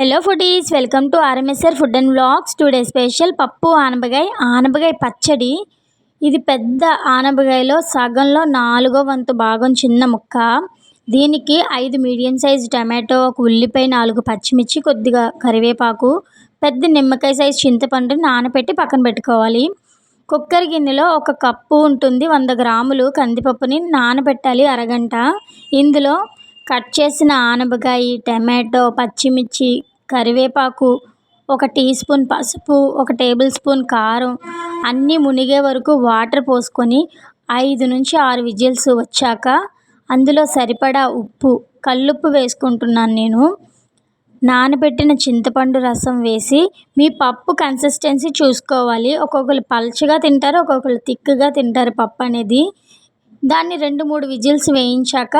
Hello foodies welcome to RMSR food and blogs today special పప్పు ఆనపకాయ ఆనపకాయ పచ్చడి. ఇది పెద్ద ఆనపకాయలో సగంలో నాలుగో వంతు భాగం చిన్న ముక్క. దీనికి ఐదు మీడియం సైజు టమాటో ఒక ఉల్లిపాయ నాలుగు పచ్చిమిర్చి కొద్దిగా కరివేపాకు పెద్ద నిమ్మకాయ సైజు చింతపండుని నానబెట్టి పక్కన పెట్టుకోవాలి. కుక్కర్ గిన్నెలో ఒక కప్పు ఉంటుంది వంద గ్రాములు కందిపప్పుని నానబెట్టాలి అరగంట. ఇందులో కట్ చేసిన ఆనపకాయ టమాటో పచ్చిమిర్చి కరివేపాకు ఒక టీ స్పూన్ పసుపు ఒక టేబుల్ స్పూన్ కారం అన్నీ మునిగే వరకు వాటర్ పోసుకొని ఐదు నుంచి ఆరు విజిల్స్ వచ్చాక అందులో సరిపడా ఉప్పు కల్లుప్పు వేసుకుంటున్నాను నేను. నానబెట్టిన చింతపండు రసం వేసి మీ పప్పు కన్సిస్టెన్సీ చూసుకోవాలి. ఒక్కొక్కరు పల్చగా తింటారు ఒక్కొక్కరు తిక్కుగా తింటారు పప్పు అనేది. దాన్ని రెండు మూడు విజిల్స్ వేయించాక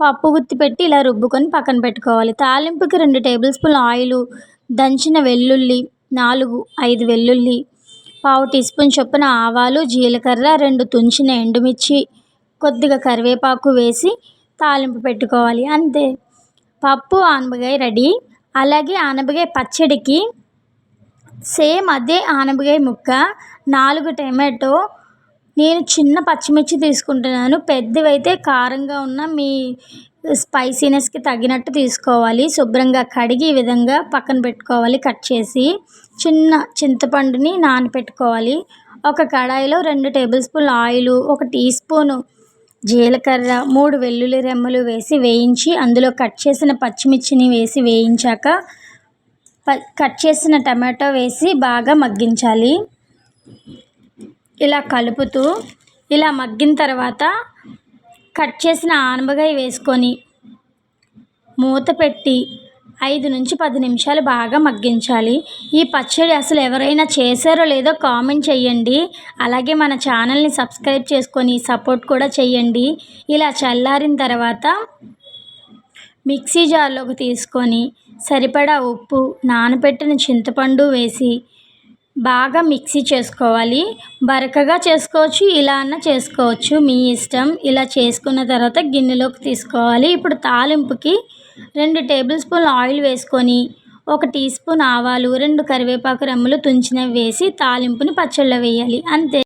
పప్పు గుత్తి పెట్టి ఇలా రుబ్బుకొని పక్కన పెట్టుకోవాలి. తాలింపుకి రెండు టేబుల్ స్పూన్ ఆయిల్ దంచిన వెల్లుల్లి నాలుగు ఐదు వెల్లుల్లి పావు టీ స్పూన్ చొప్పున ఆవాలు జీలకర్ర రెండు తుంచిన ఎండుమిర్చి కొద్దిగా కరివేపాకు వేసి తాలింపు పెట్టుకోవాలి. అంతే. పప్పు ఆనపకాయ రెడీ. అలాగే ఆనపకాయ పచ్చడికి సేమ్ అదే ఆనపకాయ ముక్క నాలుగు టమాటో నేను చిన్న పచ్చిమిర్చి తీసుకుంటున్నాను. పెద్దవైతే కారంగా ఉన్న మీ స్పైసీనెస్కి తగినట్టు తీసుకోవాలి. శుభ్రంగా కడిగి ఈ విధంగా పక్కన పెట్టుకోవాలి కట్ చేసి. చిన్న చింతపండుని నానపెట్టుకోవాలి. ఒక కడాయిలో రెండు టేబుల్ స్పూన్ ఆయిల్ ఒక టీ స్పూను జీలకర్ర మూడు వెల్లుల్లి రెమ్మలు వేసి వేయించి అందులో కట్ చేసిన పచ్చిమిర్చిని వేసి వేయించాక ప కట్ చేసిన టమాటో వేసి బాగా మగ్గించాలి. ఇలా కలుపుతూ ఇలా మగ్గిన తర్వాత కట్ చేసిన ఆనపకాయ వేసుకొని మూత పెట్టి ఐదు నుంచి పది నిమిషాలు బాగా మగ్గించాలి. ఈ పచ్చడి అసలు ఎవరైనా చేశారో లేదో కామెంట్ చేయండి. అలాగే మన ఛానల్ని సబ్స్క్రైబ్ చేసుకొని సపోర్ట్ కూడా చేయండి. ఇలా చల్లారిన తర్వాత మిక్సీ జార్లోకి తీసుకొని సరిపడా ఉప్పు నానబెట్టిన చింతపండు వేసి బాగా మిక్సీ చేసుకోవాలి. బరకగా చేసుకోవచ్చు ఇలా అన్న చేసుకోవచ్చు. మీ ఇష్టం. ఇలా చేసుకున్న తర్వాత గిన్నెలోకి తీసుకోవాలి. ఇప్పుడు తాలింపుకి రెండు టేబుల్ స్పూన్ ఆయిల్ వేసుకొని ఒక టీ స్పూన్ ఆవాలు రెండు కరివేపాకు రెమ్మలు తుంచినవి వేసి తాలింపుని పచ్చళ్ళ వేయాలి. అంతే.